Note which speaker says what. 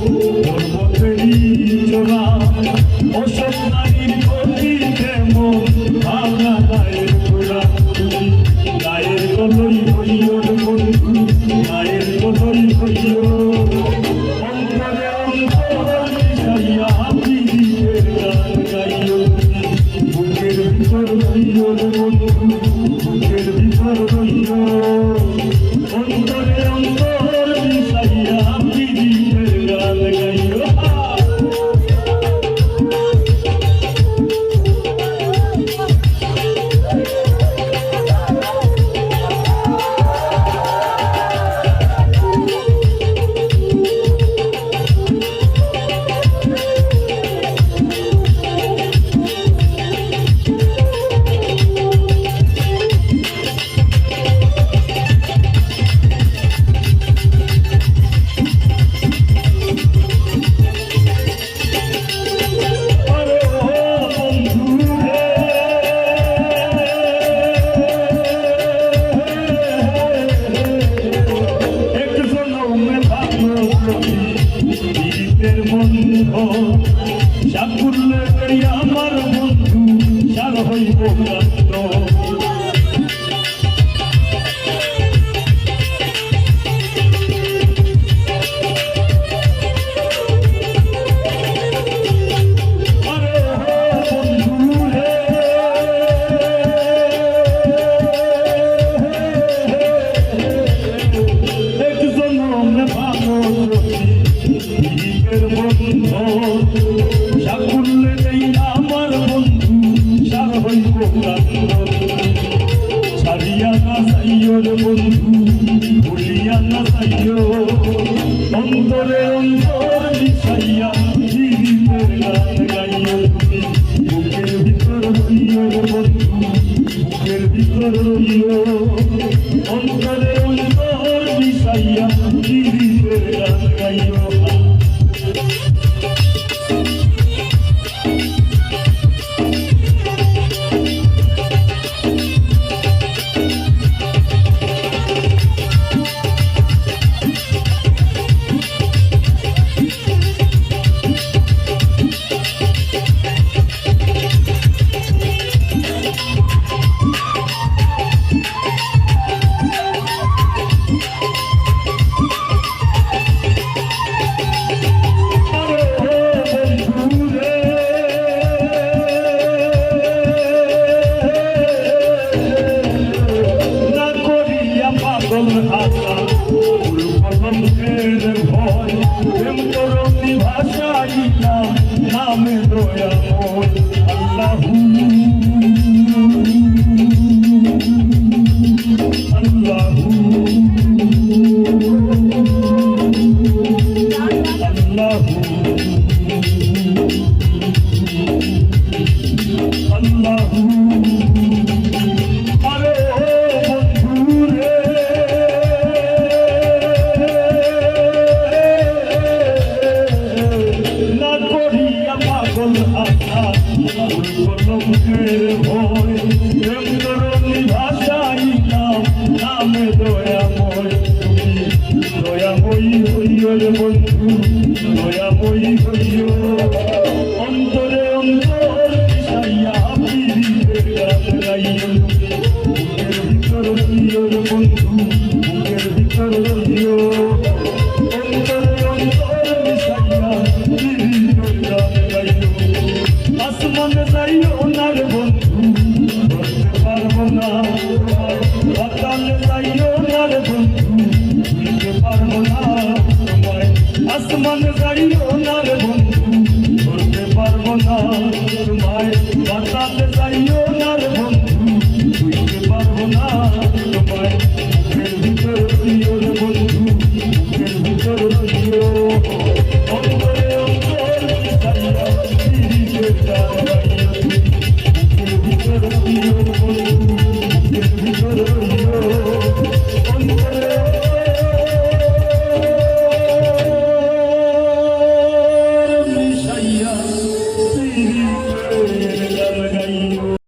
Speaker 1: Oh, সাকুল্য আমার বন্ধু সার হইব কান্দ সাকুল্যে নেই আমার বন্ধু সার হইব ছাড়িয়া না সাইও রে বন্ধু, ভুলিয়া না সাইও অন্তরে অন্তর মিশাইয়া জীবিতের গান গাইও। তুমি বুকের ভিতর রইও রে বন্ধু, বুকের ভিতর রইও। Oh, কলমের ভয় প্রেম করনি ভাষাই নাম দয়াময় তুমি। দয়াময়ী হইও রে বন্ধু, দয়াময়ী হইও। অন্তরে অন্তর পিরিতের গান গাইও। বুকের ভিতর রইও রে বন্ধু বুকের ভিতর রইও